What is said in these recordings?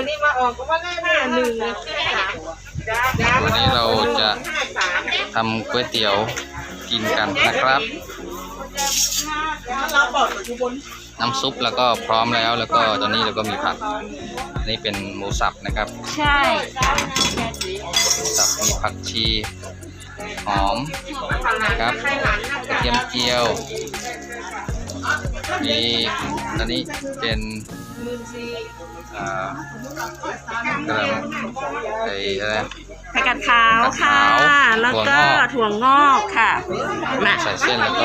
ยวนี้มาออกก็ว่าได้ห้าหนึ่งห้าสามจ้าวันนี้เราจะทำก๋วยเตี๋ยวกินกันนะครับ น้ำซุปแล้วก็พร้อมแล้วแล้วก็ตอนนี้เราก็มีผักนี่เป็นหมูสับนะครับ ใช่หมูสับมีผักชีหอมนะครับเทียมเจียวมีอันนี้เป็น อ่ากระไอ้อะไร ผักกาดขาวค่ะ ผักกาดขาวแล้วก็ถั่ถั่ววงงอกอกค่ะมาใส่เส้นแล้วก็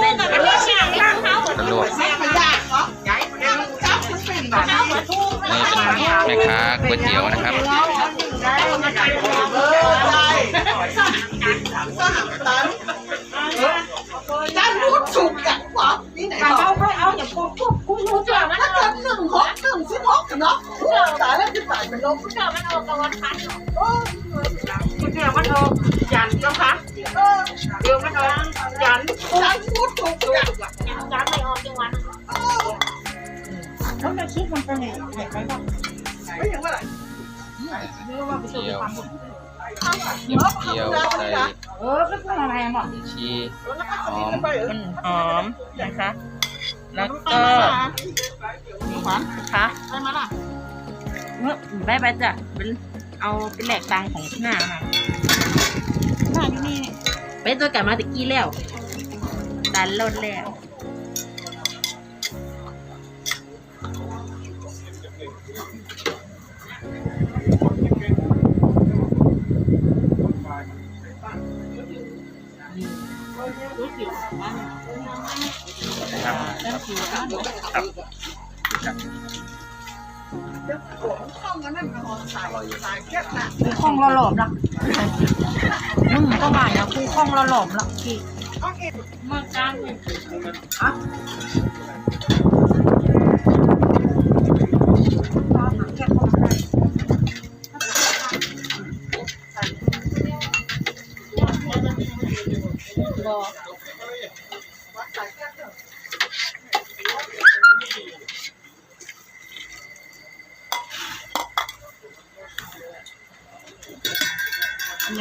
เส้นอันนี้ช่างข้างเขากระลวกนี่เป็นแม่ค้าก๋วยเตี๋ยวนะครับด้ ลมเดี๋ยวมันเอากระวันพันเดี๋ยวมันออกยันจ้าค่ะเดี๋ยวมันออกยันด้านรูดสุกจากจ้าไม่ออกจังหวัดแล้วจะคิดมันเป็นไงไหนไหนบ้างไม่อย่างว่าอะไรเจียวเจียวเจียวใส่เออก็เป็นอะไรอะชีหอมมันหอมนะคะ แล้วก็หวานะคะไปมาล่ะ เมื่อได้ไปจ้ะเป็นเอาเป็นแหลกตังของหน้าค่ะหน้าที่นี่ไปตัวกลับมาตะกี้แล้วดันลดแล้ว กันนั่นมันหอมสายสายแค่หนักคงเราหลอมละมึงก็มาอย่างกูคงเราหลอมละพี่ โอเคมาจ้างยั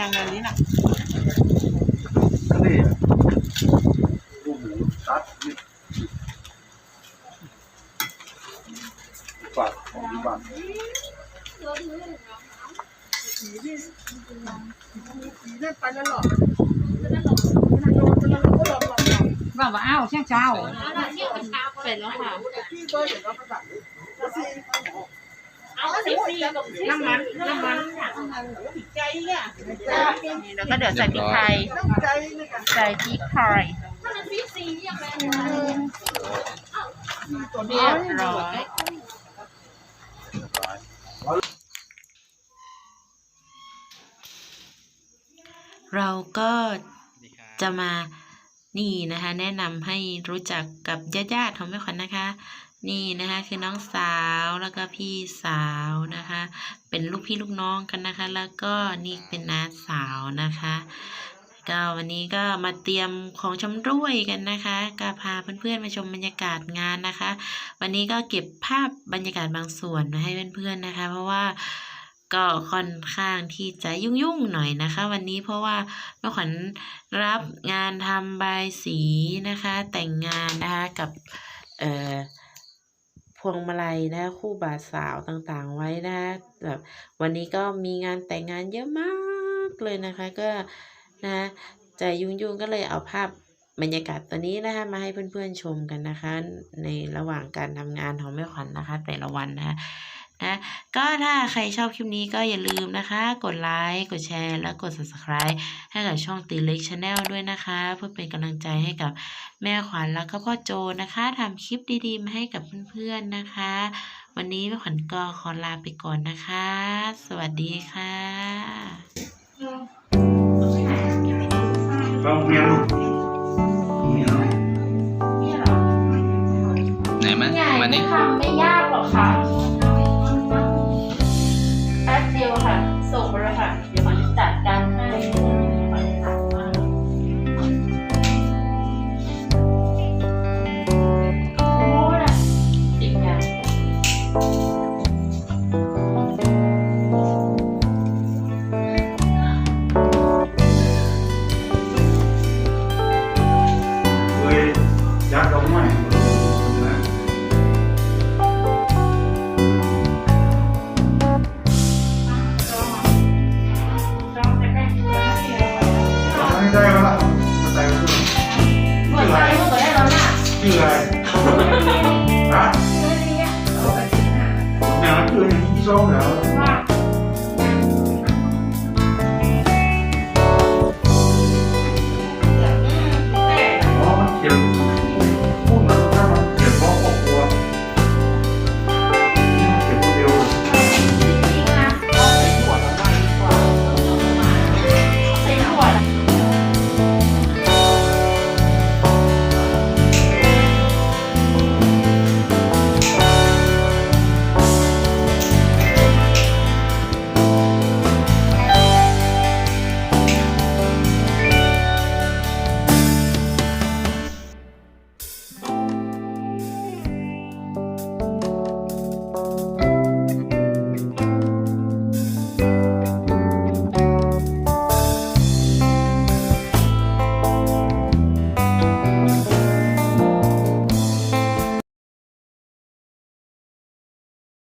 งไงนี้น่ะนี่ลูกหมูตัดนี่ฝากของที่บ้านเล่นไปแล้วหรอว่าว่าอ้าวเช้าเช้าเสร็จแล้วค่ะ น้ำมันน้ำมันใจเนี่ยแล้วก็เดี๋ยวใส่พริกไทยน้ำใจนี่กันใส่พริกไทยตัวเรีเดียยวบร้อยเราก็จะมานี่นะคะ แนะนำให้รู้จักกับญาติๆของแม่ขวัญนะคะ นี่นะคะคือน้องสาวแล้วก็พี่สาวนะคะ เป็นลูกพี่ลูกน้องกันนะคะ แล้วก็นี่เป็นน้าสาวนะคะก็วันนี้ก็มาเตรียมของชำร่วยกันนะคะก็พาเพื่อนๆมาชมบรรยากาศงานนะคะ วันนี้ก็เก็บภาพบรรยากาศบางส่วนมาให้เพื่อนๆนะคะ เพราะว่าก็ค่อนข้างที่จะยุ่งๆหน่อยนะคะ วันนี้เพราะว่าแม่ขวัญรับงานทำใบสีนะคะ แต่งงานนะคะกับเอ่อ พวงมาลัยนะคู่บ่าวสาวต่างๆไว้นะแบบวันนี้ก็มีงานแต่งงานเยอะมากเลยนะคะก็นะใจยุ่งๆก็เลยเอาภาพบรรยากาศตัวนี้นะคะมาให้เพื่อนๆชมกันนะคะ ในระหว่างการทำงานของแม่ขวัญนะคะ แต่ละวันนะคะนะก็ถ้าใครชอบคลิปนี้ก็อย่าลืมนะคะ กดไลค์กดแชร์ และกด subscribe ให้กับช่องตีเล็กชาแนลด้วยนะคะ เพื่อเป็นกำลังใจให้กับ แม่ขวัญแล้วก็พ่อโจนะคะทำคลิปดีๆมาให้กับเพื่อนๆนะคะ วันนี้แม่ขวัญก็ขอลาไปก่อนนะคะ สวัสดีค่ะลองเรียนลูกนี่เนาะไหนมามานี่ทำไม่ยากหรอกค่ะแป๊บเดียวค่ะ ส่งไปเลยค่ะ เดี๋ยวมันจัดการ ชื่ออะไรฮะแนวชื่ออย่างที่ชอบแล้วว่า